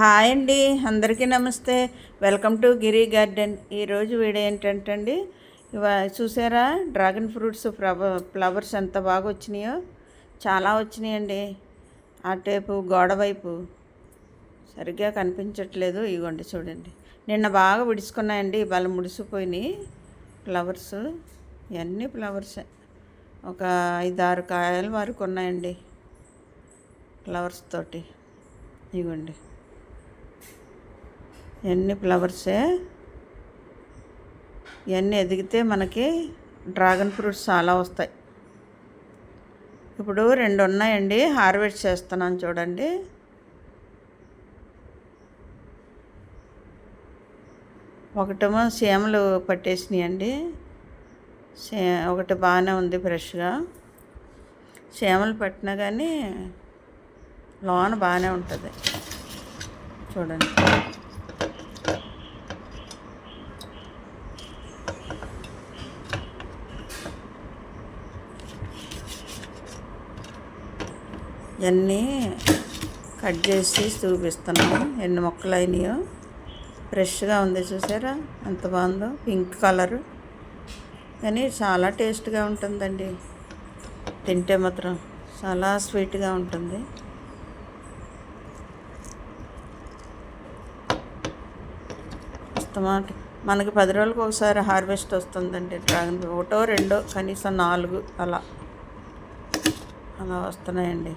Hi అండి అందరికీ నమస్తే. Welcome to Giri Garden. ఈరోజు వీడియో ఏంటంటే అండి ఇవ చూసారా? డ్రాగన్ ఫ్రూట్స్ ఫ్లవర్స్ ఎంత బాగా వచ్చినాయో. చాలా వచ్చినాయండి. అటువైపు గోడ వైపు సరిగ్గా కనిపించట్లేదు. ఇవ్వండి చూడండి. నిన్న బాగా విడుచుకున్నాయండి ఇవాళ ముడిసిపోయినాయి. ఫ్లవర్స్ ఇవన్నీ ఫ్లవర్స్ ఒక ఐదారు కాయల వరకు ఉన్నాయండి ఫ్లవర్స్ తోటి. ఇవ్వండి ఎన్ని ఫ్లవర్సే? ఇవన్నీ ఎదిగితే మనకి డ్రాగన్ ఫ్రూట్స్ చాలా వస్తాయి. ఇప్పుడు రెండు ఉన్నాయండి. హార్వెస్ట్ చేస్తున్నాను చూడండి. ఒకటేమో సీమలు పట్టేసినాయండి. సే ఒకటి బాగానే ఉంది ఫ్రెష్గా. సీమలు పట్టినా కానీ లోన బాగానే ఉంటుంది. చూడండి. ఇవన్నీ కట్ చేసి చూపిస్తున్నాము ఎన్ని మొక్కలు అయినాయో ఫ్రెష్గా ఉంది చూసారా? ఎంత బాగుందో. Pink colour. కానీ చాలా టేస్ట్గా ఉంటుందండి. తింటే మాత్రం చాలా స్వీట్గా ఉంటుంది. అస్తమాట మనకి పది రోజులకు ఒకసారి హార్వెస్ట్ వస్తుందండి డ్రాగన్ ఒకటో రెండో కనీసం నాలుగు అలా. అలా వస్తున్నాయండి.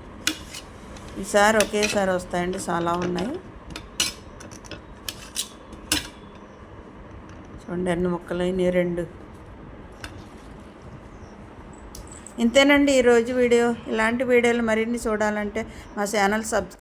ఈసారి ఒకేసారి వస్తాయండి చాలా ఉన్నాయి. చూడండి అన్ని ముక్కలైనవి రెండు. ఇంతేనండి ఈరోజు వీడియో. ఇలాంటి వీడియోలు మరిన్ని చూడాలంటే మా ఛానల్ సబ్స్క్రైబ్